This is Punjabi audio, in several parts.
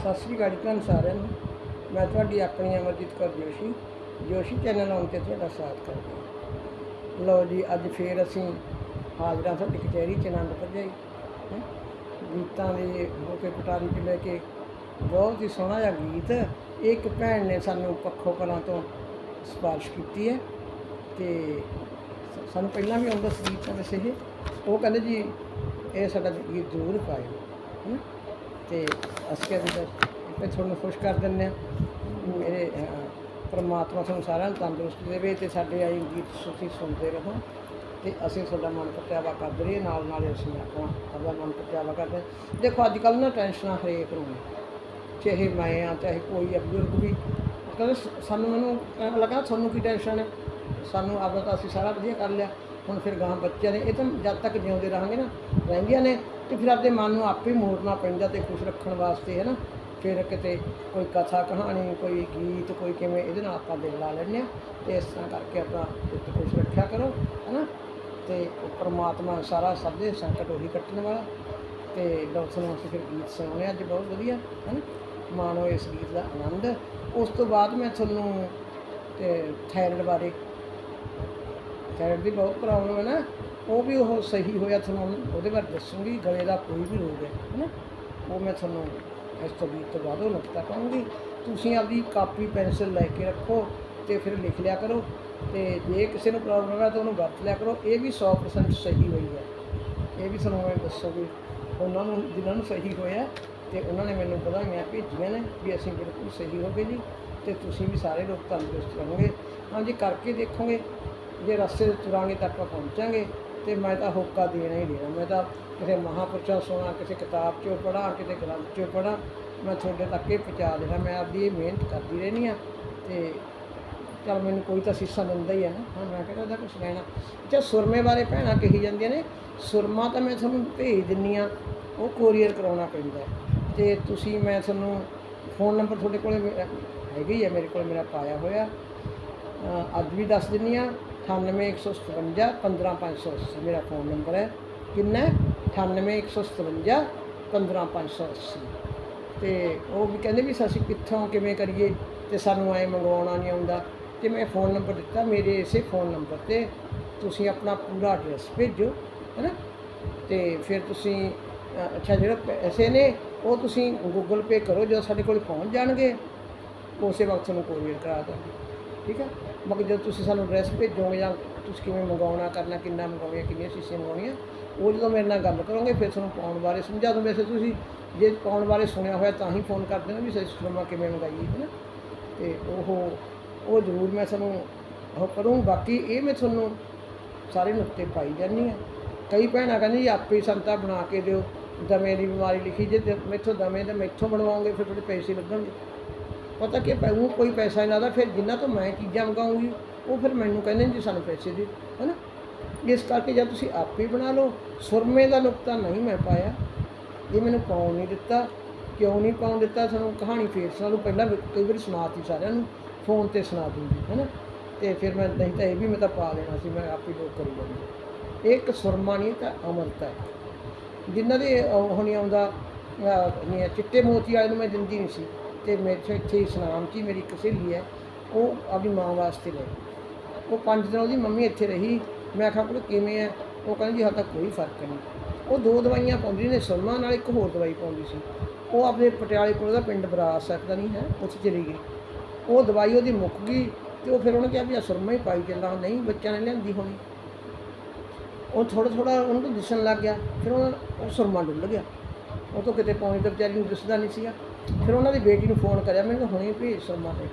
ਸਤਿ ਸ੍ਰੀ ਅਕਾਲ ਜੀ ਤੁਹਾਨੂੰ ਸਾਰਿਆਂ ਨੂੰ। ਮੈਂ ਤੁਹਾਡੀ ਆਪਣੀ ਅਮਰਜੀਤ ਕੌਰ ਜੋਸ਼ੀ ਜੋਸ਼ੀ ਚੈਨਲ ਆਉਣ ਤੇ ਤੁਹਾਡਾ ਸਵਾਗਤ ਕਰਦਾ ਹਾਂ। ਲਓ ਜੀ, ਅੱਜ ਫੇਰ ਅਸੀਂ ਹਾਜ਼ਰਾਂ ਤੁਹਾਡੀ ਕਚਹਿਰੀ ਚ ਆਨੰਦ ਭਜਾਈ ਹੈਂ। ਗੀਤਾਂ ਦੇ ਹੋ ਕੇ ਪਟਾਰੀ ਚ ਲੈ ਕੇ ਬਹੁਤ ਹੀ ਸੋਹਣਾ ਜਿਹਾ ਗੀਤ। ਇਹ ਇੱਕ ਭੈਣ ਨੇ ਸਾਨੂੰ ਪੱਖੋਂ ਕਲਾਂ ਤੋਂ ਸਿਫਾਰਿਸ਼ ਕੀਤੀ ਹੈ। ਤੇ ਸਾਨੂੰ ਪਹਿਲਾਂ ਵੀ ਆਉਂਦਾ ਸੀ ਗੀਤਾਂ ਵੈਸੇ ਇਹ। ਉਹ ਕਹਿੰਦੇ ਜੀ, ਇਹ ਸਾਡਾ ਗੀਤ ਜ਼ਰੂਰ ਪਾਇਓ। ਹੈ? ਤੇ ਅਸੀਂ ਕਿਹਾ ਵੀ ਫਿਰ ਤੁਹਾਨੂੰ ਖੁਸ਼ ਕਰ ਦਿੰਦੇ ਆ ਮੇਰੇ ਪਰਮਾਤਮਾ ਤੁਹਾਨੂੰ ਸਾਰਿਆਂ ਨੂੰ ਤੰਦਰੁਸਤੀ ਦੇਵੇ ਤੇ ਸਾਡੇ ਆਈ ਗੀਤ ਤੁਸੀਂ ਸੁਣਦੇ ਰਹੋ ਤੇ ਅਸੀਂ ਤੁਹਾਡਾ ਮਨ ਪਰਚਾਵਾ ਕਰਦੇ ਰਹੀਏ ਨਾਲ ਨਾਲ ਅਸੀਂ ਆਪਣਾ ਆਪਣਾ ਮਨ ਪਰਚਾਵਾ ਕਰਦੇ ਦੇਖੋ ਅੱਜ ਕੱਲ੍ਹ ਨਾ ਟੈਨਸ਼ਨਾਂ ਹਰੇਕ ਨੂੰ ਚਾਹੇ ਮੈਂ ਆ ਚਾਹੇ ਕੋਈ ਆ, ਬਜ਼ੁਰਗ ਵੀ। ਕਹਿੰਦੇ ਸਾਨੂੰ ਮੈਨੂੰ ਐਂ ਲੱਗਾ ਤੁਹਾਨੂੰ ਕੀ ਟੈਨਸ਼ਨ ਹੈ? ਸਾਨੂੰ ਆਪਦਾ ਤਾਂ ਅਸੀਂ ਸਾਰਾ ਵਧੀਆ ਕਰ ਲਿਆ। ਹੁਣ ਫਿਰ ਗਾਂ ਬੱਚਿਆਂ ਨੇ, ਇਹ ਤਾਂ ਜਦ ਤੱਕ ਜਿਉਂਦੇ ਰਹਾਂਗੇ ਨਾ, ਰਹਿੰਦੀਆਂ ਨੇ, ਤੇ ਫਿਰ ਆਪਦੇ ਮਨ ਨੂੰ ਆਪੇ ਮੋੜਨਾ ਪੈਂਦਾ ਤੇ ਖੁਸ਼ ਰੱਖਣ ਵਾਸਤੇ, ਹੈ ਨਾ? ਫਿਰ ਕਿਤੇ ਕੋਈ ਕਥਾ ਕਹਾਣੀ, ਕੋਈ ਗੀਤ, ਕੋਈ ਕਿਵੇਂ, ਇਹਦੇ ਨਾਲ ਆਪਾਂ ਦਿਲ ਲਾ ਲੈਂਦੇ ਹਾਂ ਤੇ ਇਸ ਤਰ੍ਹਾਂ ਕਰਕੇ ਆਪਣਾ ਚਿੱਤ ਖੁਸ਼ ਰੱਖਿਆ ਕਰੋ, ਹੈ ਨਾ? ਤੇ ਪਰਮਾਤਮਾ ਸਾਰਾ ਸਭ ਦੇ ਸੰਕਟ ਉਹੀ ਕੱਟਣ ਵਾਲਾ। ਤੇ ਡਾਕਟਰ ਨੂੰ ਅਸੀਂ ਫਿਰ ਗੀਤ ਸੁਣਾਉਣੇ ਅੱਜ ਬਹੁਤ ਵਧੀਆ, ਹੈ ਨਾ? ਮਾਣੋ ਇਸ ਗੀਤ ਦਾ ਆਨੰਦ। ਉਸ ਤੋਂ ਬਾਅਦ ਮੈਂ ਤੁਹਾਨੂੰ, ਤੇ ਥਾਇਰਾਇਡ ਬਾਰੇ ਥਾਇਰਾਇਡ ਦੀ ਬਹੁਤ ਪ੍ਰੋਬਲਮ ਹੈ ਨਾ, ਉਹ ਵੀ ਉਹ ਸਹੀ ਹੋਇਆ ਤੁਹਾਨੂੰ, ਉਹਦੇ ਬਾਰੇ ਦੱਸੂਗੀ, ਗਲੇ ਦਾ ਕੋਈ ਵੀ ਰੋਗ ਹੈ ਨਾ ਉਹ ਮੈਂ ਤੁਹਾਨੂੰ ਇਸ ਤੋਂ ਗੀਤ ਤੋਂ ਬਾਅਦ ਉਹ ਨੁਕਤਾ ਕਹੂੰਗੀ ਤੁਸੀਂ ਆਪਦੀ ਕਾਪੀ, ਪੈਨਸਲ ਲੈ ਕੇ ਰੱਖੋ ਤੇ ਫਿਰ ਲਿਖ ਲਿਆ ਕਰੋ ਤੇ ਜੇ ਕਿਸੇ ਨੂੰ ਪ੍ਰੋਬਲਮ ਹੈ ਤਾਂ ਉਹਨੂੰ ਵਰਤ ਲਿਆ ਕਰੋ। ਇਹ ਵੀ 100% ਸਹੀ ਹੋਈ ਹੈ। ਇਹ ਵੀ ਤੁਹਾਨੂੰ ਮੈਂ ਦੱਸੋਗੇ। ਉਹਨਾਂ ਨੂੰ ਜਿਨ੍ਹਾਂ ਨੂੰ ਸਹੀ ਹੋਇਆ ਤੇ ਉਹਨਾਂ ਨੇ ਮੈਨੂੰ ਪਤਾ ਮੈਂ ਭੇਜੀਆਂ ਨੇ ਵੀ ਅਸੀਂ ਬਿਲਕੁਲ ਸਹੀ ਹੋ ਗਏ ਜੀ ਤੇ ਤੁਸੀਂ ਵੀ ਸਾਰੇ ਲੋਕ ਤੰਦਰੁਸਤ ਰਹੋਗੇ। ਹਾਂਜੀ, ਕਰਕੇ ਦੇਖੋਗੇ। ਜੇ ਰਸਤੇ 'ਤੇ ਤੁਰਾਂਗੇ ਤਾਂ ਆਪਾਂ ਪਹੁੰਚਾਂਗੇ ਤੇ ਮੈਂ ਤਾਂ ਹੋਕਾ ਦੇਣਾ ਹੀ ਦੇਣਾ। ਮੈਂ ਤਾਂ ਕਿਸੇ ਮਹਾਂਪੁਰਸ਼ਾਂ ਸੁਣਾ, ਕਿਸੇ ਕਿਤਾਬ 'ਚੋਂ ਪੜ੍ਹਾ, ਕਿਸੇ ਗ੍ਰੰਥ 'ਚੋਂ ਪੜ੍ਹਾ, ਮੈਂ ਤੁਹਾਡੇ ਤੱਕ ਇਹ ਪਹੁੰਚਾ ਦੇਣਾ। ਮੈਂ ਆਪਦੀ ਇਹ ਮਿਹਨਤ ਕਰਦੀ ਰਹਿੰਦੀ ਆ ਤੇ ਚਲ ਮੈਨੂੰ ਕੋਈ ਤਾਂ ਸੀਸਾ ਦਿੰਦਾ ਹੀ ਹੈ ਨਾ। ਹਾਂ, ਮੈਂ ਕਿਹੜਾ ਉਹਦਾ ਕੁਝ ਲੈਣਾ। ਅੱਛਾ, ਸੁਰਮੇ ਬਾਰੇ ਭੈਣਾਂ ਕਹੀ ਜਾਂਦੀਆਂ ਨੇ, ਸੁਰਮਾ ਤਾਂ ਮੈਂ ਤੁਹਾਨੂੰ ਭੇਜ ਦਿੰਨੀ ਆ ਉਹ ਕੋਰੀਅਰ ਕਰਾਉਣਾ ਪੈਂਦਾ ਹੈ। ਤੇ ਤੁਸੀਂ ਮੈਂ ਤੁਹਾਨੂੰ ਫੋਨ ਨੰਬਰ ਤੁਹਾਡੇ ਕੋਲੇ ਮੇਰਾ ਹੈਗਾ ਹੀ ਹੈ ਮੇਰੇ ਕੋਲ, ਮੇਰਾ ਪਾਇਆ ਹੋਇਆ। ਅੱਜ ਵੀ ਦੱਸ ਦਿੰਨੀ ਆ 98157 15580 ਮੇਰਾ ਫੋਨ ਨੰਬਰ ਹੈ। ਕਿੰਨਾ ਹੈ? 98157 15580 ਤੇ ਉਹ ਵੀ ਕਹਿੰਦੇ ਵੀ ਅਸੀਂ ਕਿੱਥੋਂ, ਕਿਵੇਂ ਕਰੀਏ? ਤੇ ਸਾਨੂੰ ਐ ਮੰਗਵਾਉਣਾ ਨਹੀਂ ਆਉਂਦਾ। ਤੇ ਮੈਂ ਫੋਨ ਨੰਬਰ ਦਿੱਤਾ, ਮੇਰੇ ਇਸੇ ਫੋਨ ਨੰਬਰ ਤੇ। ਤੁਸੀਂ ਆਪਣਾ ਪੂਰਾ ਐਡਰੈਸ ਭੇਜੋ ਹੈਨਾ ਤੇ ਫਿਰ ਤੁਸੀਂ ਅੱਛਾ, ਜਿਹੜਾ ਪੈਸੇ ਨੇ, ਉਹ ਤੁਸੀਂ ਗੂਗਲ ਪੇ ਕਰੋ, ਜਦੋਂ ਸਾਡੇ ਕੋਲ ਪਹੁੰਚ ਜਾਣਗੇ, ਉਸੇ ਵਕਤ ਤੁਹਾਨੂੰ ਕੋਰੀਅਰ ਕਰਾ ਦਾਂਗੇ। ਠੀਕ ਹੈ? ਮਗਰ ਜਦੋਂ ਤੁਸੀਂ ਸਾਨੂੰ ਐਡਰੈਸ ਭੇਜੋਗੇ ਜਾਂ ਤੁਸੀਂ ਕਿਵੇਂ ਮੰਗਵਾਉਣਾ ਕਰਨਾ, ਕਿੰਨਾ ਮੰਗਵਾਉਣੀਆਂ ਕਿੰਨੀਆਂ ਸ਼ੀਸ਼ੀਆਂ ਮੰਗਵਾਉਣੀਆਂ ਉਹ ਜਦੋਂ ਮੇਰੇ ਨਾਲ ਗੱਲ ਕਰੋਗੇ, ਫਿਰ ਤੁਹਾਨੂੰ ਪਾਉਣ ਬਾਰੇ ਸਮਝਾ ਦੂੰ ਵੈਸੇ ਤੁਸੀਂ ਜੇ ਪਾਉਣ ਬਾਰੇ ਸੁਣਿਆ ਹੋਇਆ ਤਾਂ ਹੀ ਫੋਨ ਕਰਦੇ ਨਾ ਵੀ ਸਿਸਟਮ ਕਿਵੇਂ ਮੰਗਾਈਏ, ਹੈ ਨਾ? ਤੇ ਉਹ ਉਹ ਜ਼ਰੂਰ ਮੈਂ ਤੁਹਾਨੂੰ ਉਹ ਕਰੂੰ। ਬਾਕੀ ਇਹ ਮੈਂ ਤੁਹਾਨੂੰ ਸਾਰੇ ਨੁਕਤੇ ਪਾਈ ਜਾਂਦੀ ਆ ਕਈ ਭੈਣਾਂ ਕਹਿੰਦੀ ਜੀ, ਆਪੇ ਹੀ ਸੰਤਾ ਬਣਾ ਕੇ ਦਿਓ। ਦਮੇ ਦੀ ਬਿਮਾਰੀ ਲਿਖੀ ਜੇ ਤੇ ਮੈਥੋਂ ਦਮੇ ਤੇ ਮੈਥੋਂ ਬਣਵਾਉਂਗੇ ਫਿਰ ਤੁਹਾਡੇ ਪੈਸੇ ਲੱਗਣਗੇ। ਪਤਾ ਕਿ ਉਹ ਕੋਈ ਪੈਸਾ ਨਹੀਂ ਲੱਗਦਾ ਫਿਰ ਜਿੰਨਾ ਤੋਂ ਮੈਂ ਚੀਜ਼ਾਂ ਮੰਗਾਉਂਗੀ, ਉਹ ਫਿਰ ਮੈਨੂੰ ਕਹਿੰਦੇ ਨੇ ਜੀ ਸਾਨੂੰ ਪੈਸੇ ਦੇ ਹੈ ਨਾ ਇਸ ਕਰਕੇ ਜਦ ਤੁਸੀਂ ਆਪੇ ਬਣਾ ਲਓ, ਸੁਰਮੇ ਦਾ ਨੁਕਤਾ ਨਹੀਂ ਮੈਂ ਪਾਇਆ, ਇਹ ਮੈਨੂੰ ਪਾਉਣ ਨਹੀਂ ਦਿੱਤਾ, ਕਿਉਂ ਨਹੀਂ ਪਾਉਣ ਦਿੱਤਾ, ਸਾਨੂੰ ਕਹਾਣੀ ਫੇਰ ਸਾਨੂੰ ਪਹਿਲਾਂ ਕਈ ਵਾਰੀ ਸੁਣਾਤੀ ਸਾਰਿਆਂ ਨੂੰ, ਫੋਨ ਤੇ ਸੁਣਾ ਦੂੰਗੀ ਹੈ ਨਾ ਤੇ ਫਿਰ ਮੈਂ, ਨਹੀਂ ਤਾਂ ਇਹ ਵੀ ਮੈਂ ਤਾਂ ਪਾ ਦੇਣਾ ਸੀ, ਮੈਂ ਆਪੇ ਲੋਕ ਕਰੀ ਜਾਂਦੇ। ਇਹ ਇੱਕ ਸੁਰਮਾ ਨਹੀਂ ਤਾਂ ਅਮਰਤਾ ਹੈ। ਜਿਨ੍ਹਾਂ ਦੇ ਹੁਣੀ ਆਉਂਦਾ ਚਿੱਟੇ ਮੋਤੀ ਵਾਲੇ ਨੂੰ ਮੈਂ ਦਿੰਦੀ ਨਹੀਂ ਸੀ। ਤੇ ਮੇਰੇ ਇੱਥੇ ਇਸਲਾਮ 'ਚ ਹੀ ਮੇਰੀ ਇੱਕ ਸਹੇਲੀ ਹੈ, ਉਹ ਆਪਣੀ ਮਾਂ ਵਾਸਤੇ ਲੈ ਉਹ ਪੰਜ ਦਿਨ ਉਹਦੀ ਮੰਮੀ ਇੱਥੇ ਰਹੀ, ਮੈਂ ਆਖਿਆ ਕੋਲ ਕਿਵੇਂ ਹੈ? ਉਹ ਕਹਿੰਦੀ ਹਾਲ ਤੱਕ ਕੋਈ ਫ਼ਰਕ ਨਹੀਂ। ਉਹ ਦੋ ਦਵਾਈਆਂ ਪਾਉਂਦੀ ਨੇ ਸੁਰਮਾ ਨਾਲ ਇੱਕ ਹੋਰ ਦਵਾਈ ਪਾਉਂਦੀ ਸੀ। ਉਹ ਆਪਣੇ ਪਟਿਆਲੇ ਕੋਲ ਦਾ ਪਿੰਡ ਬਰਾਸ ਸਕਦਾ ਨਹੀਂ ਹੈ, ਉੱਥੇ ਚਲੀ ਗਈ। ਉਹ ਦਵਾਈ ਉਹਦੀ ਮੁੱਕ ਗਈ ਤੇ ਉਹ ਫਿਰ ਉਹਨੇ ਕਿਹਾ ਵੀ ਆ ਸੁਰਮਾ ਹੀ ਪਾਈ ਚੱਲਾਂ ਨਹੀਂ ਬੱਚਿਆਂ ਨੇ ਲਿਆਂਦੀ ਹੋਣੀ। ਉਹ ਥੋੜਾ ਥੋੜਾ ਉਹਨੂੰ ਤਾਂ ਦਿਸਣ ਲੱਗ ਗਿਆ, ਫਿਰ ਉਹ ਸੁਰਮਾ ਡੁੱਲ ਗਿਆ। ਉਹ ਤੋਂ ਕਿਤੇ ਪਹੁੰਚਦਾ ਤੇ ਵਿਚਾਰੀ ਨੂੰ ਦਿਸਦਾ ਨਹੀਂ ਸੀਗਾ। ਫਿਰ ਉਹਨਾਂ ਦੀ ਬੇਟੀ ਨੂੰ ਫੋਨ ਕਰਿਆ ਮੈਨੂੰ ਹੁਣੇ ਭੇਜ ਸੁਰਮਾ ਦੇ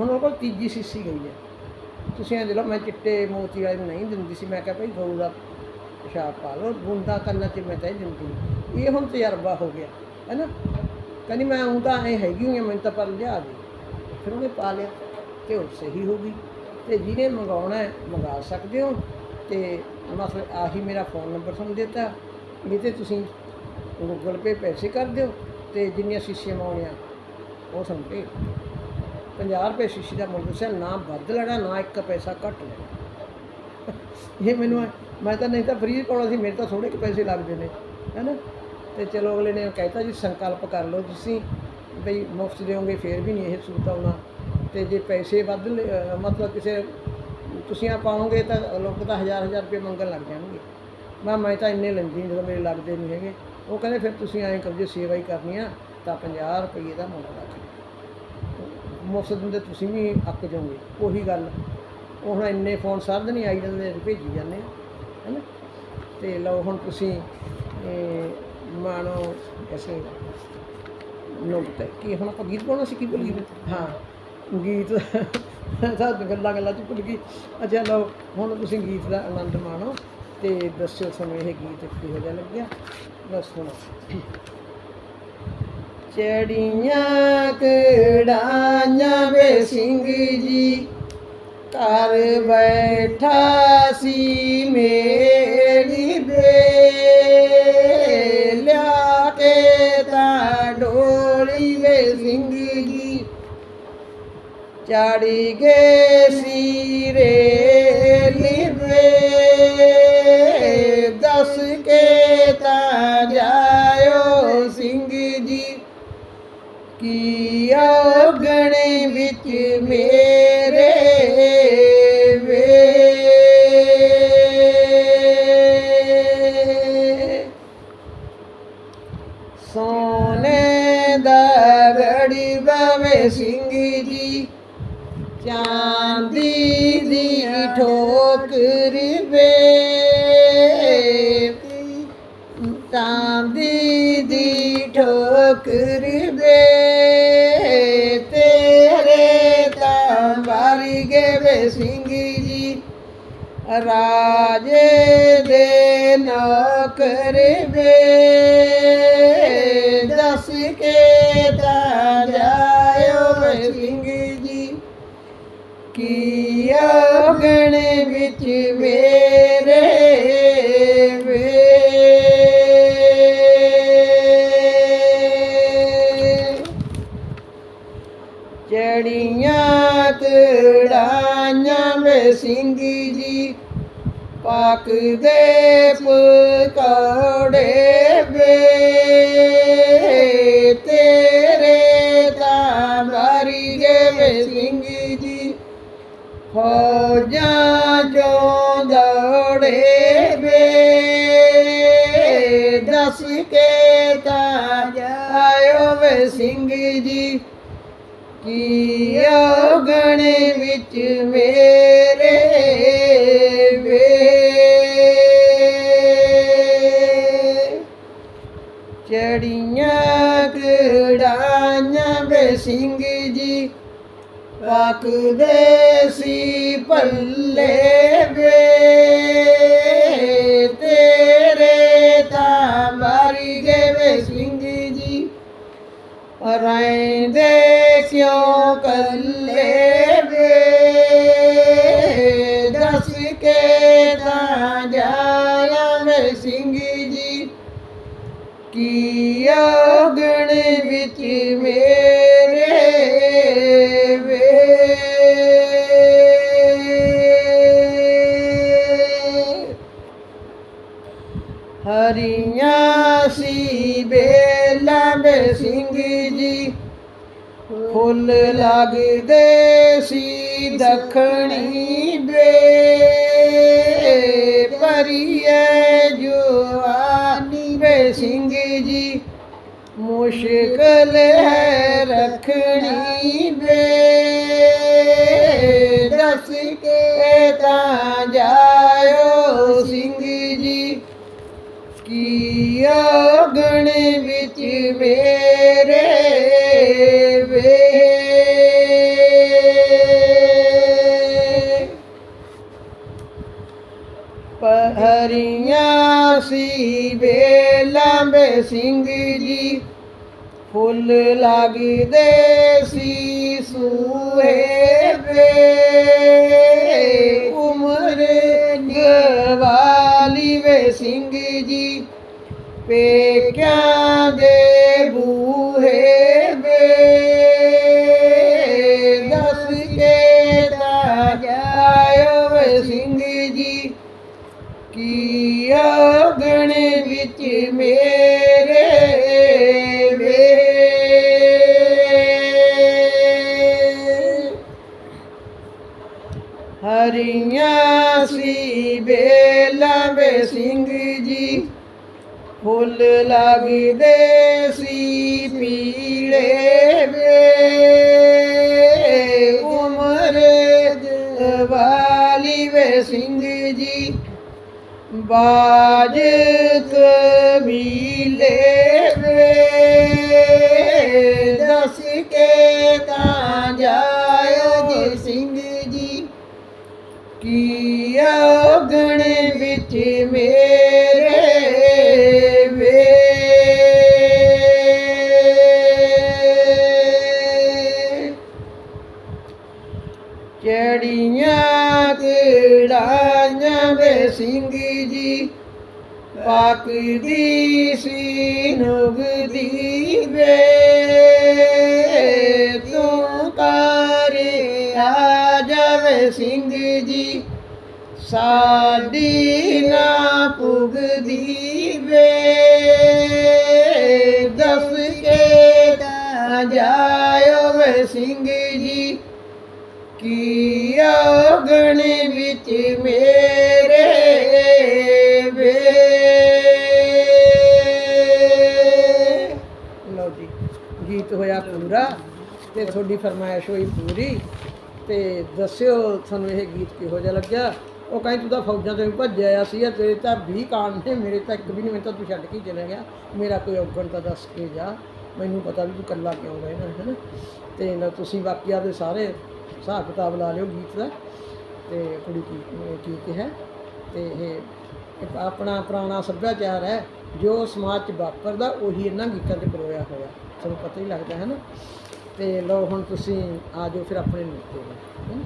ਹੁਣ ਉਹ ਕੋਲ ਤੀਜੀ ਸੀਸੀ ਗਈ ਹੈ। ਤੁਸੀਂ ਇਹ ਲਓ ਮੈਂ ਚਿੱਟੇ ਮੋਤੀ ਵਾਲੇ ਨੂੰ ਨਹੀਂ ਦਿੰਦੀ ਸੀ ਮੈਂ ਕਿਹਾ ਭਾਈ ਗਊ ਦਾ ਪਿਸ਼ਾਬ ਪਾ ਲਓ ਬੂੰਦਾ ਕੰਨਾਂ 'ਚ ਮੈਂ ਤਾਂ ਇਹ ਦਿੰਦੀ। ਇਹ ਹੁਣ ਤਜਰਬਾ ਹੋ ਗਿਆ ਹੈ ਨਾ ਕਹਿੰਦੀ ਮੈਂ ਉਹ ਤਾਂ ਐ ਹੈਗੀ ਹੋਈ ਹਾਂ, ਮੈਨੂੰ ਤਾਂ ਪਰ ਲਿਆ ਦੇ। ਫਿਰ ਉਹਨੇ ਪਾ ਲਿਆ ਤੇ ਉਹ ਸਹੀ ਹੋ ਗਈ। ਤੇ ਜਿਹਨੇ ਮੰਗਾਉਣਾ ਹੈ ਮੰਗਾ ਸਕਦੇ ਹੋ। ਤੇ ਮਤਲਬ ਆਹੀ ਮੇਰਾ ਫੋਨ ਨੰਬਰ ਤੁਹਾਨੂੰ ਦਿੱਤਾ। ਇਹ ਤੇ ਤੁਸੀਂ ਗੂਗਲ ਪੇ ਪੈਸੇ ਕਰ ਦਿਓ। ਤੇ ਜਿੰਨੀਆਂ ਸ਼ੀਸ਼ੀਆਂ ਮੰਗਾਉਣੀਆਂ ਉਹ ਤੁਹਾਨੂੰ ਭੇਜ ਦਿਓ। 50 ਰੁਪਏ ਸ਼ੀਸ਼ੀ ਦਾ ਮੁੱਲ ਦੱਸਿਆ, ਨਾ ਵੱਧ ਲੈਣਾ, ਨਾ ਇੱਕ ਪੈਸਾ ਘੱਟ ਲੈਣਾ। ਇਹ ਮੈਨੂੰ ਮੈਂ ਤਾਂ ਨਹੀਂ ਤਾਂ ਫ੍ਰੀ ਪਾਉਣਾ ਸੀ, ਮੇਰੇ ਤਾਂ ਥੋੜੇ ਕੁ ਪੈਸੇ ਲੱਗਦੇ ਨੇ, ਹੈਨਾ? ਤੇ ਚਲੋ ਅਗਲੇ ਨੇ ਕਹਿਤਾ ਜੀ, ਸੰਕਲਪ ਕਰ ਲਓ ਤੁਸੀਂ, ਬਈ ਮੁਫਤ ਦਿਓਗੇ, ਫੇਰ ਵੀ ਨਹੀਂ ਇਹ ਸੂਤ ਆਉਣਾ। ਤੇ ਜੇ ਪੈਸੇ ਵੱਧ ਲ- ਮਤਲਬ ਕਿਸੇ ਤੁਸੀਂ ਆ ਪਾਓਗੇ ਤਾਂ ਲੋਕ ਤਾਂ ਹਜ਼ਾਰ ਹਜ਼ਾਰ ਰੁਪਏ ਮੰਗਣ ਲੱਗ ਜਾਣਗੇ। ਮੈਂ ਮੈਂ ਤਾਂ ਇੰਨੇ ਲੈਂਦੀ ਜਦੋਂ ਮੇਰੇ ਲੱਗਦੇ ਨਹੀਂ ਹੈਗੇ। ਉਹ ਕਹਿੰਦੇ ਫਿਰ ਤੁਸੀਂ ਐਂ ਕਰੋ, ਜੇ ਸੇਵਾ ਹੀ ਕਰਨੀ ਆ, ਤਾਂ 50 ਰੁਪਏ ਦਾ ਮੁੱਲ ਰੱਖ ਦਿਓ ਮੁਫਤ ਦਿੰਦੇ ਤੁਸੀਂ ਵੀ ਅੱਕ ਜਾਓਗੇ, ਉਹੀ ਗੱਲ। ਉਹ ਹੁਣ ਇੰਨੇ ਫੋਨ ਸਰਦ ਨਹੀਂ ਆਈ ਜਾਂਦੇ ਭੇਜੀ ਜਾਂਦੇ ਹਾਂ ਹੈਨਾ? ਤੇ ਲਓ ਹੁਣ ਤੁਸੀਂ, ਇਹ ਮਾਣੋ ਐਸੇ ਨੁਕਤੇ ਕੀ ਹੁਣ ਆਪਾਂ ਗੀਤ ਗਾਉਣਾ ਸੀ ਕੀ ਭੁੱਲ ਗਏ ਹਾਂ, ਗੀਤ ਤਾਂ ਗੱਲਾਂ ਗੱਲਾਂ ਚ ਭੁੱਲ ਗਈ ਅੱਛਾ ਲਓ, ਹੁਣ ਤੁਸੀਂ ਗੀਤ ਦਾ ਆਨੰਦ ਮਾਣੋ ਤੇ ਦੱਸਿਓ ਤੁਹਾਨੂੰ ਇਹ ਗੀਤ ਕਿਹੋ ਜਿਹਾ ਲੱਗਿਆ। ਚੜੀਆਂ ਕੜਾਈਆਂ ਵੇ ਸਿੰਘ ਜੀ? ਘਰ ਬੈਠਾ ਸੀ ਮੇਰੀ ਦੇ ਲਿਆ ਕੇ ਤਾਂ ਡੋਲੀ ਵੇ ਸਿੰਘ ਜੀ। ਚਾੜੀ ਗਏ ਸੀ ਰੇ ਲਿਵੇ ਦੱਸ ਕੇ ਤਾਂ ਜਾਇਓ ਸਿੰਘ ਜੀ। ਕੀ ਔਗਣੇ ਵਿੱਚ ਮੇਰੇ ਵੇ। ਸੋਨੇ ਦਾ ਗੜੀ ਬਵੇ ਸਿੰਘ ਜੀ। ਚਾਂਦੀ ਦੀ ਠੋਕਰੀ ਠੋਕਰ ਵੇ ਤੇਰੇ ਤਾਂ ਵਾਰੀ ਗਏ ਵੇ ਸਿੰਘ ਜੀ। ਰਾਜੇ ਦੇ ਨੌਕਰ ਵੇ। ਦੱਸ ਕੇ ਤਾਂ ਜਾਇਓ ਵੇ ਸਿੰਘ ਜੀ। ਕੀ ਔਗਣ ਵਿੱਚ ਵੇ ਪਾਕ ਦੇ ਪਕੌੜੇ ਵੇ। ਤੇਰੇ ਤਾਂ ਮਾਰੀ ਗਏ ਸਿੰਘ ਜੀ। ਹੋ ਫੌਜਾਂ ਚੋਂ ਦੌੜੇ ਵੇ। ਦੱਸ ਕੇ ਤਾਂ ਜਾਇਓ ਵੇ ਸਿੰਘ ਜੀ। ਕੀ ਔਗਣ ਵਿੱਚ ਮੇਰੇ ਵੇ ਸਿੰਘ ਜੀ ਰੱਖਦੇ ਸੀ ਪੱਲੇ ਵੇ। ਹਰੀਆਂ ਸੀ ਬੇਲਾਂ ਵੇ ਸਿੰਘ ਜੀ। ਫੁੱਲ ਲੱਗਦੇ ਸੀ ਦਖਣੀ ਵੇ ਪਰੀਏ ਜਵਾਨੀ ਵੇ ਸਿੰਘ ਜੀ। ਮੁਸ਼ਕਲ ਹੈ ਰੱਖਣੀ ਵੇ। ਦੱਸ ਕੇ ਤਾਂ ਜਾਇਓ ਕੀ ਵਿੱਚ ਮੇਰੇ ਵੇ। ਪਹਰੀਆਂ ਸੀ ਬੇਲਾਂ ਸਿੰਘ ਜੀ, ਫੁੱਲ ਲੱਗਦੇ ਸੀ ਸੂਹੇ ਵੇ। ਉਮਰ ਗਵਾਲੀ ਵੇ ਸਿੰਘ ਜੀ ਪੇਕਿਆਂ ਦੇ ਵਾਲੀ ਵੇ ਸਿੰਘ ਜੀ, ਬਾਜ ਕਬੀਲੇ ਵੇ। ਦਸ ਕੇ ਤਾਂ ਜਾਇਓ ਜੀ ਸਿੰਘ ਜੀ, ਕੀ ਔਗਣ ਵਿੱਚ ਮੇਰੇ ਕਿੜਾਈਆਂ ਵੇ ਸਿੰਘ ਜੀ? ਪਾਕਦੀ ਸੀ ਨੁਗਦੀ ਵੇ, ਤੂੰ ਕਰ ਆ ਜਾਵੇ ਸਿੰਘ ਜੀ। ਸਾਡੀ ਨਾ ਪੁਗਦੀ ਵੇ, ਦਸ ਕੇ ਤਾਂ ਜਾਇਓ ਵੇ ਸਿੰਘ ਜੀ। ਕੀ ਔਗਣ ਵਿੱਚ ਮੇਰੇ ਵੇ? ਲਓ ਜੀ, ਗੀਤ ਹੋਇਆ ਪੂਰਾ ਤੇ ਤੁਹਾਡੀ ਫਰਮਾਇਸ਼ ਹੋਈ ਪੂਰੀ ਤੇ ਦੱਸਿਓ ਤੁਹਾਨੂੰ ਇਹ ਗੀਤ ਕਿਹੋ ਜਿਹਾ ਲੱਗਿਆ? ਉਹ ਕਹਿੰਦੇ, ਤੂੰ ਤਾਂ ਫੌਜਾਂ ਤੋਂ ਵੀ ਭੱਜਿਆ ਆਇਆ ਸੀ ਤੇਰੇ ਤਾਂ 20 ਕਾਂਡ ਨੇ, ਮੇਰੇ ਤਾਂ ਇੱਕ ਵੀ ਨਹੀਂ ਮੈਨੂੰ ਤਾਂ ਤੂੰ ਛੱਡ ਕੇ ਹੀ ਚਲਾ ਗਿਆ। ਮੇਰਾ ਕੋਈ ਔਗਣ ਤਾਂ ਦੱਸ ਕੇ ਜਾ। ਮੈਨੂੰ ਪਤਾ ਵੀ ਤੂੰ ਇਕੱਲਾ ਕਿਉਂ ਰਹਿਣਾ, ਹੈ ਨਾ? ਤੇ ਨਾ ਤੁਸੀਂ ਬਾਕੀ ਦੇ ਸਾਰੇ ਹਿਸਾਬ ਕਿਤਾਬ ਲਾ ਲਿਓ ਗੀਤ ਦਾ ਤੇ ਕੁੜੀ ਕੀ ਕੀ ਕਿਹਾ ਤੇ ਇਹ ਆਪਣਾ ਪੁਰਾਣਾ ਸੱਭਿਆਚਾਰ ਹੈ, ਜੋ ਸਮਾਜ 'ਚ ਵਾਪਰਦਾ ਉਹੀ ਇਹਨਾਂ ਗੀਤਾਂ 'ਚ ਪਰੋਇਆ ਹੋਇਆ, ਤੁਹਾਨੂੰ ਪਤਾ ਹੀ ਲੱਗਦਾ ਹੈ ਨਾ ਤੇ ਲਓ ਹੁਣ ਤੁਸੀਂ ਆ ਜਾਓ ਫਿਰ ਆਪਣੇ ਨੁਕਤੇ ਤੇ ਹੈਂ।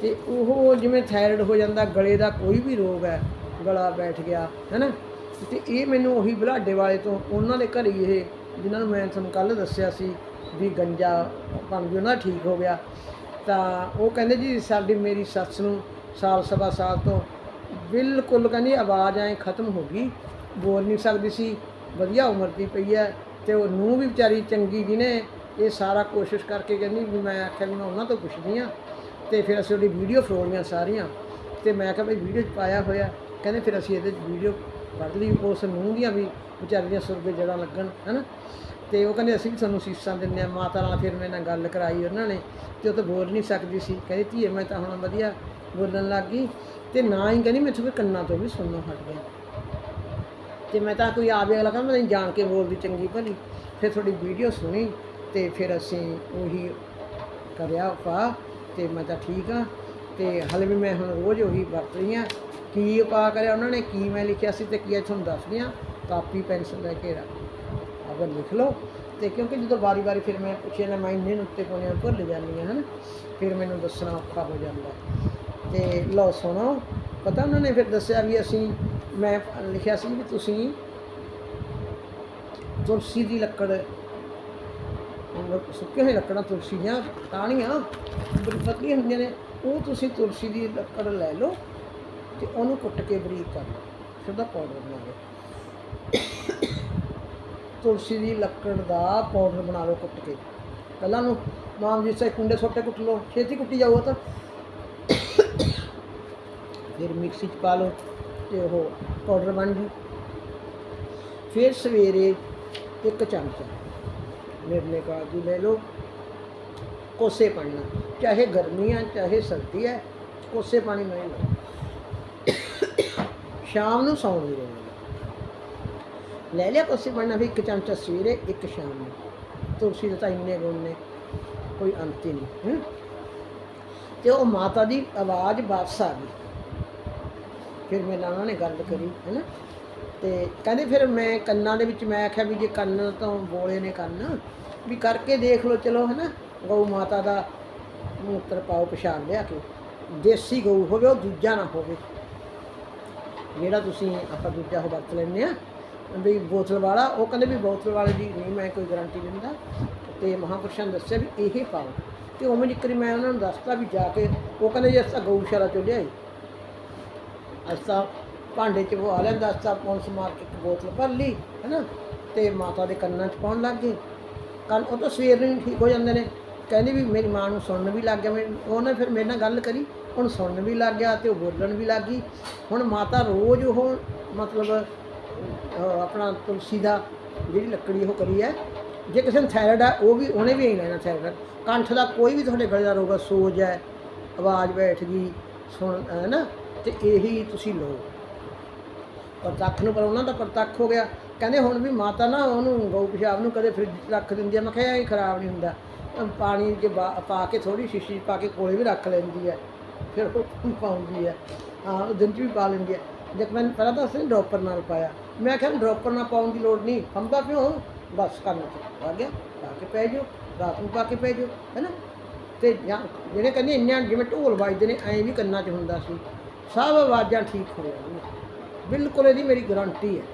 ਤੇ ਉਹ ਜਿਵੇਂ ਥਾਇਰਾਇਡ ਹੋ ਜਾਂਦਾ, ਗਲੇ ਦਾ ਕੋਈ ਵੀ ਰੋਗ ਹੈ, ਗਲਾ ਬੈਠ ਗਿਆ, ਹੈ ਨਾ ਤੇ ਇਹ ਮੈਨੂੰ ਉਹੀ ਬੁਲਾਡੇ ਵਾਲੇ ਤੋਂ, ਉਹਨਾਂ ਦੇ ਘਰ ਹੀ ਇਹ, ਜਿਨ੍ਹਾਂ ਨੂੰ ਮੈਂ ਤੁਹਾਨੂੰ ਕੱਲ ਦੱਸਿਆ ਸੀ ਵੀ ਗੰਜਾ ਬਣ ਗਿਆ ਨਾ ਠੀਕ ਹੋ ਗਿਆ। ਤਾਂ ਉਹ ਕਹਿੰਦੇ ਜੀ ਸਾਡੀ ਮੇਰੀ ਸੱਸ ਨੂੰ ਸਾਲ ਸਵਾ ਸਾਲ ਤੋਂ ਬਿਲਕੁਲ ਕਹਿੰਦੀ ਆਵਾਜ਼ ਐ ਖਤਮ ਹੋ ਗਈ, ਬੋਲ ਨਹੀਂ ਸਕਦੀ ਸੀ, ਵਧੀਆ ਉਮਰ ਦੀ ਪਈ ਹੈ ਤੇ ਉਹ ਨੂੰ ਵੀ ਵਿਚਾਰੀ ਚੰਗੀ ਜਿਹਨੇ ਇਹ ਸਾਰਾ ਕੋਸ਼ਿਸ਼ ਕਰਕੇ ਕਹਿੰਦੀ ਵੀ ਮੈਂ ਆਖਿਆ ਵੀ ਮੈਂ ਉਹਨਾਂ ਤੋਂ ਪੁੱਛਦੀ ਆ ਤੇ ਫਿਰ ਅਸੀਂ ਉਹਦੀ ਵੀਡੀਓ ਫਰੋਲੀਆਂ ਸਾਰੀਆਂ ਤੇ ਮੈਂ ਕਿਹਾ ਭਾਈ ਵੀਡੀਓ 'ਚ ਪਾਇਆ ਹੋਇਆ, ਕਹਿੰਦੇ ਫਿਰ ਅਸੀਂ ਇਹਦੇ 'ਚ ਵੀਡੀਓ ਕੱਢ ਲਈ, ਉਸ ਨੂੰ ਦੀਆਂ ਵੀ ਵਿਚਾਰੀ ਦੀਆਂ ਸੁਰਗੇ ਜੜਾਂ ਲੱਗਣ, ਹਨਾ? ਤੇ ਉਹ ਕਹਿੰਦੇ ਅਸੀਂ ਵੀ ਤੁਹਾਨੂੰ ਸੀਸਾਂ ਦਿੰਦੇ ਆ ਮਾਤਾ ਨਾਲ ਫਿਰ ਮੇਰੇ ਨਾਲ ਗੱਲ ਕਰਾਈ ਉਹਨਾਂ ਨੇ ਤੇ ਉਹ ਤਾਂ ਬੋਲ ਨਹੀਂ ਸਕਦੀ ਸੀ। ਕਹਿੰਦੀ, ਧੀਏ, ਮੈਂ ਤਾਂ ਹੁਣ ਵਧੀਆ ਬੋਲਣ ਲੱਗ ਗਈ ਤੇ ਨਾ ਹੀ ਕਹਿੰਦੀ ਮੈਥੋਂ ਫਿਰ ਕੰਨਾਂ ਤੋਂ ਵੀ ਸੁਣਨੋਂ ਹਟ ਗਿਆ ਤੇ ਮੈਂ ਤਾਂ ਕੋਈ ਆਵੇ ਅਗਲਾ ਕਹਿੰਦਾ, ਮੈਂ ਜਾਣ ਕੇ ਬੋਲਦੀ ਚੰਗੀ ਭਲੀ। ਫਿਰ ਤੁਹਾਡੀ ਵੀਡੀਓ ਸੁਣੀ ਤੇ ਫਿਰ ਅਸੀਂ ਉਹੀ ਕਰਿਆ ਉਪਾਅ ਤੇ ਮੈਂ ਤਾਂ ਠੀਕ ਆ ਤੇ ਹਲੇ ਵੀ ਮੈਂ ਹੁਣ ਰੋਜ਼ ਉਹੀ ਵਰਤ ਰਹੀ ਹਾਂ। ਕੀ ਉਪਾਅ ਕਰਿਆ ਉਹਨਾਂ ਨੇ, ਕੀ ਮੈਂ ਲਿਖਿਆ ਸੀ ਤੇ ਕੀ ਹੈ ਤੁਹਾਨੂੰ ਦੱਸਦੀ ਹਾਂ ਕਾਪੀ ਪੈਨਸਲ ਲੈ ਕੇ ਰੱਖ ਅਗਰ ਲਿਖ ਲਓ ਤੇ ਕਿਉਂਕਿ ਜਦੋਂ ਵਾਰੀ-ਵਾਰੀ ਫਿਰ ਮੈਂ ਪੁੱਛਿਆ ਨਾ, ਮੈਂ ਇੰਨੇ ਨੂੰ ਉੱਤੇ ਪਾਉਣੇ ਭੁੱਲ ਜਾਂਦੀ ਹਾਂ, ਹਨ? ਫਿਰ ਮੈਨੂੰ ਦੱਸਣਾ ਔਖਾ ਹੋ ਜਾਂਦਾ। ਤੇ ਲਓ, ਸੁਣੋ, ਪਤਾ ਉਹਨਾਂ ਨੇ ਫਿਰ ਦੱਸਿਆ ਵੀ ਅਸੀਂ, ਮੈਂ ਲਿਖਿਆ ਸੀ ਵੀ ਤੁਸੀਂ ਤੁਲਸੀ ਦੀ ਲੱਕੜ ਸੁੱਕੇ ਹੋਏ ਲੱਕੜਾਂ ਤੁਲਸੀ ਦੀਆਂ ਟਾਹਣੀਆਂ ਬੜੀ ਪਤਲੀਆਂ ਹੁੰਦੀਆਂ ਨੇ, ਉਹ ਤੁਸੀਂ ਤੁਲਸੀ ਦੀ ਲੱਕੜ ਲੈ ਲਓ ਤੇ ਉਹਨੂੰ ਕੁੱਟ ਕੇ ਬਰੀਕ ਕਰ ਲਓ। ਫਿਰ ਦਾ ਪਾਊਡਰ ਬਣਾ ਲਓ। ਤੁਲਸੀ ਦੀ ਲੱਕੜ ਦਾ ਪਾਊਡਰ ਬਣਾ ਲਓ ਕੁੱਟ ਕੇ। ਪਹਿਲਾਂ ਨੂੰ ਮਾਮ ਜੀ ਸੇ ਕੁੰਡੇ ਛੋਟੇ ਕੁੱਟ ਲਓ, ਛੇਤੀ ਕੁੱਟੀ ਜਾਊਗਾ ਤਾਂ। ਫਿਰ ਮਿਕਸੀ 'ਚ ਪਾ ਲਓ ਤੇ ਉਹ ਪਾਊਡਰ ਬਣ ਜੂ। ਫਿਰ ਸਵੇਰੇ ਇੱਕ ਚਮਚਾ ਨਿਰਨੇ ਕਾਜੂ ਲੈ ਲਓ। ਕੋਸੇ ਪਾਣੀ ਨਾਲ, ਚਾਹੇ ਗਰਮੀ ਹੈ ਚਾਹੇ ਸਰਦੀ ਹੈ ਕੋਸੇ ਪਾਣੀ ਨਹੀਂ ਲਓ। ਸ਼ਾਮ ਨੂੰ ਸੌਣ ਦੀ ਵੇਲੇ ਲੈ ਲਿਆ ਕੋਸੇ ਪਾਣੀ ਨਾਲ ਫਿਰ ਇੱਕ ਚਮਚਾ ਸਵੇਰੇ, ਇੱਕ ਸ਼ਾਮ ਨੂੰ। ਤੁਲਸੀ ਦੇ ਤਾਂ ਇੰਨੇ ਗੁਣ ਨੇ, ਕੋਈ ਅੰਤ ਹੀ ਨਹੀਂ, ਹੈਂ। ਤੇ ਉਹ ਮਾਤਾ ਦੀ ਆਵਾਜ਼ ਵਾਪਸ ਆ ਗਈ। ਫਿਰ ਮੇਰੇ ਨਾਲ ਉਹਨਾਂ ਨੇ ਗੱਲ ਕਰੀ, ਹੈਨਾ। ਤੇ ਕਹਿੰਦੇ ਫਿਰ ਮੈਂ ਕੰਨਾਂ ਦੇ ਵਿੱਚ, ਮੈਂ ਆਖਿਆ ਵੀ ਜੇ ਕੰਨ ਤੋਂ ਬੋਲੇ ਨੇ ਕੰਨ, ਵੀ ਕਰਕੇ ਦੇਖ ਲਓ, ਚਲੋ, ਹੈਨਾ। ਗਊ ਮਾਤਾ ਦਾ ਮੂਤਰ ਪਾਓ ਪਛਾਣ ਲਿਆ ਕੇ। ਦੇਸੀ ਗਊ ਹੋਵੇ, ਉਹ ਦੂਜਾ ਨਾ ਹੋਵੇ। ਜਿਹੜਾ ਤੁਸੀਂ ਆਪਾਂ ਦੂਜਾ ਉਹ ਵਰਤ ਲੈਂਦੇ ਆ ਵੀ ਬੋਤਲ ਵਾਲਾ, ਉਹ ਕਹਿੰਦੇ ਵੀ ਬੋਤਲ ਵਾਲੇ ਦੀ ਨਹੀਂ ਮੈਂ ਕੋਈ ਗਾਰੰਟੀ ਦਿੰਦਾ। ਤੇ ਮਹਾਂਪੁਰਸ਼ਾਂ ਨੇ ਦੱਸਿਆ ਵੀ ਇਹ ਪਾਓ। ਤੇ ਉਵੇਂ ਜਿਕਰੀ ਮੈਂ ਉਹਨਾਂ ਨੂੰ ਦੱਸਤਾ ਵੀ ਜਾ ਕੇ, ਉਹ ਕਹਿੰਦੇ ਜੀ ਅਸਾਂ ਗਊਸ਼ਾਲਾ ਚੋਂ ਲਿਆਈ। ਅਸਾਂ ਭਾਂਡੇ 'ਚ ਉਹ ਆ ਲੈਂਦਾ, ਅਸਾਂ ਪੌਂਸ ਮਾਰ ਕੇ ਇੱਕ ਬੋਤਲ ਭਰ ਲਈ, ਹੈਨਾ? ਤੇ ਮਾਤਾ ਦੇ ਕੰਨਾਂ 'ਚ ਪਾਉਣ ਲੱਗ ਗਏ। ਕੱਲ ਉਹ ਤਾਂ ਸਵੇਰ ਨੂੰ ਹੀ ਠੀਕ ਹੋ ਜਾਂਦੇ ਨੇ। ਕਹਿੰਦੀ ਵੀ ਮੇਰੀ ਮਾਂ ਨੂੰ ਸੁਣਨ ਵੀ ਲੱਗ ਗਿਆ। ਮੈਂ ਉਹਨੇ ਫਿਰ ਮੇਰੇ ਨਾਲ ਗੱਲ ਕਰੀ, ਹੁਣ ਸੁਣਨ ਵੀ ਲੱਗ ਗਿਆ ਤੇ ਉਹ ਬੋਲਣ ਵੀ ਲੱਗ ਗਈ। ਹੁਣ ਮਾਤਾ ਰੋਜ਼ ਉਹ ਮਤਲਬ ਆਪਣਾ ਤੁਲਸੀ ਦਾ ਜਿਹੜੀ ਲੱਕੜੀ ਉਹ ਕਰੀ ਹੈ। ਜੇ ਕਿਸੇ ਨੂੰ ਥਾਇਰਾਇਡ ਹੈ ਉਹ ਵੀ ਉਹਨੇ ਵੀ ਹੀ ਲੈਣਾ ਥਾਇਰਾਇਡ ਕੰਠ ਦਾ ਕੋਈ ਵੀ ਤੁਹਾਡੇ ਗਲੇ ਦਾ ਰੋਗ ਹੈ ਸੋਜ ਹੈ, ਆਵਾਜ਼ ਬੈਠ ਗਈ, ਸੁਣ ਹੈ ਨਾ, ਤੇ ਇਹੀ ਤੁਸੀਂ ਲਓ। ਪ੍ਰਤੱਖ ਨੂੰ ਪਰ ਉਹਨਾਂ ਦਾ ਪ੍ਰਤੱਖ ਹੋ ਗਿਆ। ਕਹਿੰਦੇ ਹੁਣ ਵੀ ਮਾਤਾ ਨਾ ਉਹਨੂੰ ਗਊ ਪਿਸ਼ਾਬ ਨੂੰ ਕਦੇ ਫ੍ਰਿਜ 'ਚ ਰੱਖ ਦਿੰਦੀ ਆ। ਮੈਂ ਕਿਹਾ ਇਹ ਖਰਾਬ ਨਹੀਂ ਹੁੰਦਾ। ਪਾਣੀ 'ਚ ਬਾ- ਪਾ ਕੇ ਥੋੜੀ ਸ਼ੀਸ਼ੀ 'ਚ ਪਾ ਕੇ ਕੋਲੇ ਵੀ ਰੱਖ ਲੈਂਦੀ ਹੈ। ਫਿਰ ਉਹ ਪਾਉਂਦੀ ਹੈ। ਹਾਂ, ਉਹ ਦਿਨ 'ਚ ਵੀ ਪਾ ਲੈਂਦੀ ਹੈ। ਜਦ ਮੈਂ ਪਹਿਲਾਂ ਤਾਂ ਉਸਨੇ ਡ੍ਰੌਪਰ ਨਾਲ ਪਾਇਆ। ਮੈਂ ਕਿਹਾ ਡ੍ਰੌਪਰ ਨਾਲ ਪਾਉਣ ਦੀ ਲੋੜ ਨਹੀਂ। ਫੰਦਾ ਪਿਓ, ਬਸ ਕੰਮ 'ਚ ਆ ਗਿਆ, ਪਾ ਕੇ ਪੈ ਜਾਓ, ਰਾਤ ਨੂੰ ਪਾ ਕੇ ਪੈ ਜਾਓ ਹੈਨਾ ਤੇ ਜਾਂ ਜਿਹੜੇ ਕਹਿੰਦੇ ਇੰਨਾ ਜਿਵੇਂ ਢੋਲ ਵੱਜਦੇ ਨੇ, ਐਂ ਵੀ ਕੰਨਾਂ 'ਚ ਹੁੰਦਾ ਸੀ। ਸਭ ਆਵਾਜ਼ਾਂ ਠੀਕ ਹੋ ਜਾਂਦੀਆਂ। ਬਿਲਕੁਲ ਇਹਦੀ ਮੇਰੀ ਗਾਰੰਟੀ ਹੈ।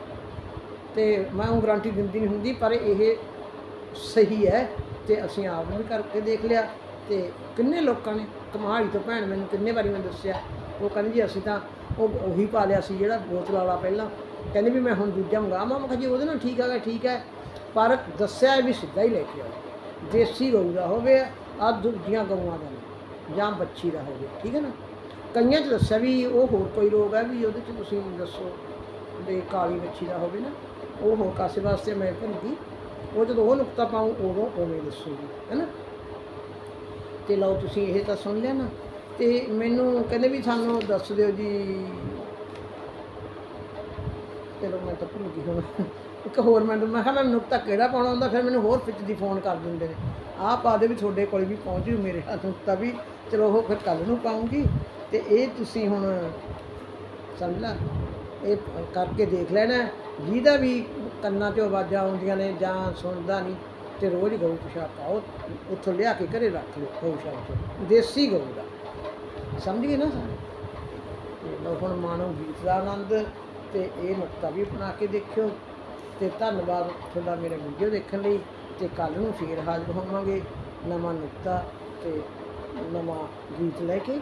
ਤੇ ਮੈਂ ਉਹ ਗਾਰੰਟੀ ਦਿੰਦੀ ਨਹੀਂ ਹੁੰਦੀ, ਪਰ ਇਹ ਸਹੀ ਹੈ ਤੇ ਅਸੀਂ ਆਪ ਵੀ ਕਰਕੇ ਦੇਖ ਲਿਆ। ਤੇ ਕਿੰਨੇ ਲੋਕਾਂ ਨੇ ਕਮਾਈ ਤੋਂ ਭੈਣ ਮੈਨੂੰ ਕਿੰਨੇ ਵਾਰੀ ਮੈਂ ਦੱਸਿਆ। ਉਹ ਕਹਿੰਦੇ ਜੀ ਅਸੀਂ ਤਾਂ ਉਹ ਉਹੀ ਪਾ ਲਿਆ ਸੀ ਜਿਹੜਾ ਬੋਤਲ ਵਾਲਾ ਪਹਿਲਾਂ। ਕਹਿੰਦੇ ਵੀ ਮੈਂ ਹੁਣ ਦੂਜਾ ਮੰਗਾਵਾਂ। ਮੈਂ ਕਿਹਾ ਜੀ ਉਹਦੇ ਨਾਲ ਠੀਕ ਹੈਗਾ, ਠੀਕ ਹੈ। ਪਰ ਦੱਸਿਆ ਵੀ ਸਿੱਧਾ ਹੀ ਲੈ ਕੇ ਆਓ। ਦੇਸੀ ਗਊ ਦਾ ਹੋਵੇ ਆ ਦੂਜੀਆਂ ਗਊਆਂ ਦਾ ਨਹੀਂ, ਜਾਂ ਬੱਚੀ ਦਾ ਹੋਵੇ ਠੀਕ ਹੈ ਨਾ? ਕਈਆਂ 'ਚ ਦੱਸਿਆ ਵੀ ਉਹ ਹੋਰ ਕੋਈ ਰੋਗ ਹੈ, ਵੀ ਉਹਦੇ 'ਚ ਤੁਸੀਂ ਦੱਸੋ ਵੀ ਕਾਲੀ ਬੱਚੀ ਦਾ ਹੋਵੇ ਨਾ, ਉਹ ਹੋਰ ਕਾਸੇ ਵਾਸਤੇ ਮੈਂ ਭੰਗੀ ਉਹ ਜਦੋਂ ਉਹ ਨੁਕਤਾ ਪਾਉਂ, ਉਦੋਂ ਉਵੇਂ ਦੱਸੂਗੀ, ਹੈ ਨਾ? ਤੇ ਲਓ ਤੁਸੀਂ ਇਹ ਤਾਂ ਸੁਣ ਲਿਆ ਨਾ। ਤੇ ਮੈਨੂੰ ਕਹਿੰਦੇ ਵੀ ਸਾਨੂੰ ਦੱਸ ਦਿਓ ਜੀ ਚਲੋ ਮੈਂ ਤਾਂ ਭੁੱਲ ਗਈ ਹੁਣ। ਇੱਕ ਹੋਰ ਮੈਨੂੰ ਮੈਂ ਕਿਹਾ ਮੈਂ ਨੁਕਤਾ ਕਿਹੜਾ ਪਾਉਣਾ ਹੁੰਦਾ, ਫਿਰ ਮੈਨੂੰ ਹੋਰ ਵਿੱਚ ਦੀ ਫੋਨ ਕਰ ਦਿੰਦੇ ਨੇ। ਆਹ ਪਾ ਦੇ ਵੀ ਤੁਹਾਡੇ ਕੋਲ ਵੀ ਪਹੁੰਚ ਜੂ ਮੇਰੇ ਹੱਥ ਨੁਕਤਾ ਵੀ ਚਲੋ ਉਹ ਫਿਰ ਕੱਲ ਨੂੰ ਪਾਉਂਗੀ। ਤੇ ਇਹ ਤੁਸੀਂ ਹੁਣ ਸਮਝ ਲਾ, ਇਹ ਕਰਕੇ ਦੇਖ ਲੈਣਾ। ਜਿਹਦਾ ਵੀ ਕੰਨਾਂ 'ਚੋਂ ਆਵਾਜ਼ਾਂ ਆਉਂਦੀਆਂ ਨੇ, ਜਾਂ ਸੁਣਦਾ ਨਹੀਂ, ਤੇ ਰੋਜ਼ ਗਊ ਪਿਸ਼ਾਬ ਪਾਓ। ਉੱਥੋਂ ਲਿਆ ਕੇ ਘਰੇ ਰੱਖ ਲਓ ਗਊ ਪਿਸ਼ਾਬ ਦੇਸੀ ਗਊ ਦਾ। ਸਮਝ ਗਏ ਨਾ ਸਾਰੇ? ਹੁਣ ਮਾਣੋ ਗੀਤ ਦਾ ਆਨੰਦ। ਤੇ ਇਹ ਨੁਕਤਾ ਵੀ ਅਪਣਾ ਕੇ ਦੇਖਿਓ। ਤੇ ਧੰਨਵਾਦ ਤੁਹਾਡਾ ਮੇਰਾ ਵੀਡੀਓ ਦੇਖਣ ਲਈ। ਤੇ ਕੱਲ ਨੂੰ ਫੇਰ ਹਾਜ਼ਰ ਹੋਵਾਂਗੇ ਨਵਾਂ ਨੁਕਤਾ ਤੇ ਨਵਾਂ ਗੀਤ ਲੈ ਕੇ।